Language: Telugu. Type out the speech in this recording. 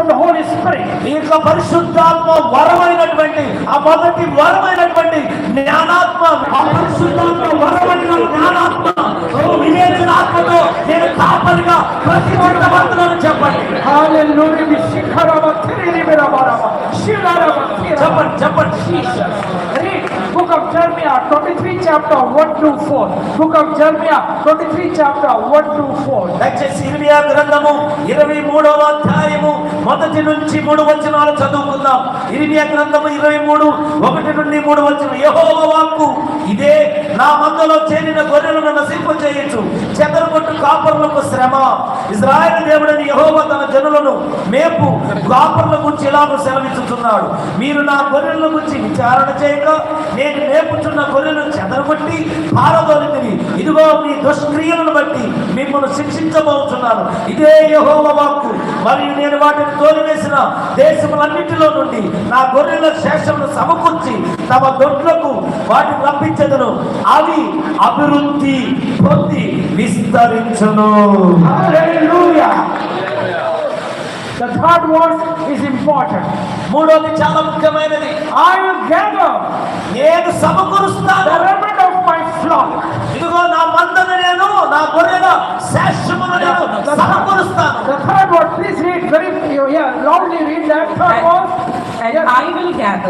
of the Holy Spirit. ఈ యొక్క పరిశుద్ధాత్మ వరమైనటువంటి ఆ మొదటి వరమైనటువంటి జ్ఞానాత్మ ఆ పరిశుద్ధాత్మ వరమైన జ్ఞానాత్మ వివేచనాత్మతో నేను కాపరిగా ప్రతిబద్ధపడుతున్నాను చెప్పండి Shilarama, Tirama. చెప్పండి చెప్పండి book of Jeremiah 23 chapter 1 to 4. Book of Jeremiah 23 chapter 1 to 4. దయచేసి ఇర్మియా గ్రంథము ఇరవై మూడవ అధ్యాయము మొదటి నుంచి మూడు వచనాలు చదువుకుందాం. ఇర్మియా గ్రంథము ఇరవై మూడు ఒకటి నుండి మూడు వచనం. యెహోవా వాక్కు ఇదే నా మందలో చేరిన గొర్రెలను నశింపచేయచ్చు చెదరగొట్టు కాపర్లకు శ్రమ. ఇజ్రాయల్ దేవుడని యహోవ తన జనులను మేపు కాపర్ల గురించి ఇలాగ సెలవిస్తున్నాడు మీరు నా గొర్రెల గురించి విచారణ చేయక నేను మేపుచున్న గొర్రెలను చెదరగొట్టి పారదోలితిని ఇదిగో మీ దుష్క్రియలను బట్టి మిమ్మల్ని శిక్షించబోతున్నాను. ఇదే యహోవ వాక్కు. మరియు నేను వాటిని తోలివేసిన దేశములన్నింటిలో నుండి నా గొర్రెల శేషమును సమకూర్చి తమ దొడ్లకు వాటిని రప్పించదను. అవి అభివృద్ధి పొంది విస్తరించును. The third one is important. మూడోది చాలా ముఖ్యమైనది I will gather నేను the సమకూరుస్తాను remnant of my flock. ఇదిగో నా మందను నేను నా గొర్రెల శేషమును నేను సమకూరుస్తాను The third one, please read very, yeah, loudly read that third one. And Yes. I will gather